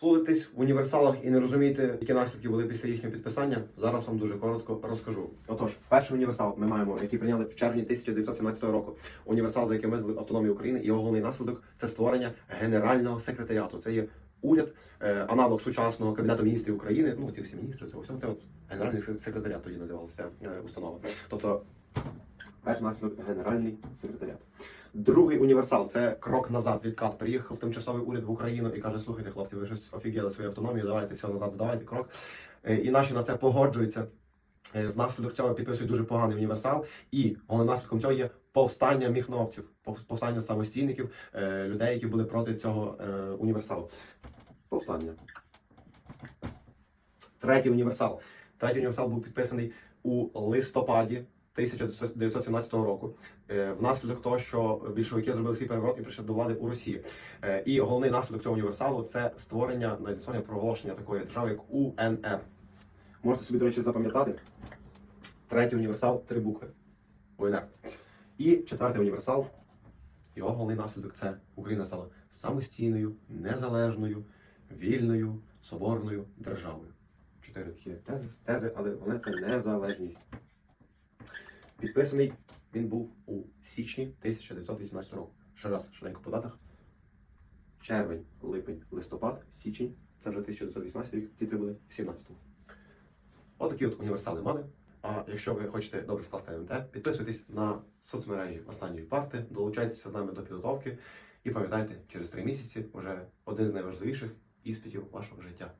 Плутаєтесь в універсалах і не розумієте, які наслідки були після їхнього підписання. Зараз вам дуже коротко розкажу. Отож, перший універсал ми маємо, який прийняли в червні 1917 року. Універсал, за яким везли автономію України, і його головний наслідок це створення генерального секретаріату. Це є уряд, е, аналог сучасного кабінету міністрів України. Ну ці всі міністри, це все це от генеральний сек- секретаріат тоді називалася е, установа. Тобто, перший наслідок генеральний секретаріат. Другий універсал це крок назад. Відкат приїхав тимчасовий уряд в Україну і каже: слухайте, хлопці, ви щось офігели свою автономію, давайте все назад здавайте крок. Е, І наші на це погоджуються. Е, Внаслідок цього підписують дуже поганий універсал, і головним наслідком цього є повстання міхновців, повстання самостійників, е, людей, які були проти цього універсалу. Повстання. Третій універсал. Третій універсал був підписаний у листопаді 1917 року. Е, Внаслідок того, що більшовики зробили свій переворот і прийшли до влади у Росії. Е, І головний наслідок цього універсалу це створення надіслання проголошення такої держави, як УНР. Можете собі, до речі, запам'ятати. Третій універсал три букви. УНР. І четвертий універсал. Його головний наслідок це Україна стала самостійною, незалежною, вільною, соборною державою. Чотири такі тези, тези, але вони це незалежність. Підписаний він був у січні 1918 року. Ще раз, швиденько по датах. Червень, липень, листопад, січень. Це вже 1918 рік, ці три були в 17-му. Отакі от універсали мали. А якщо ви хочете добре скласти МТ, підписуйтесь на соцмережі останньої парти, долучайтеся з нами до підготовки і пам'ятайте, через три місяці вже один з найважливіших іспитів вашого життя.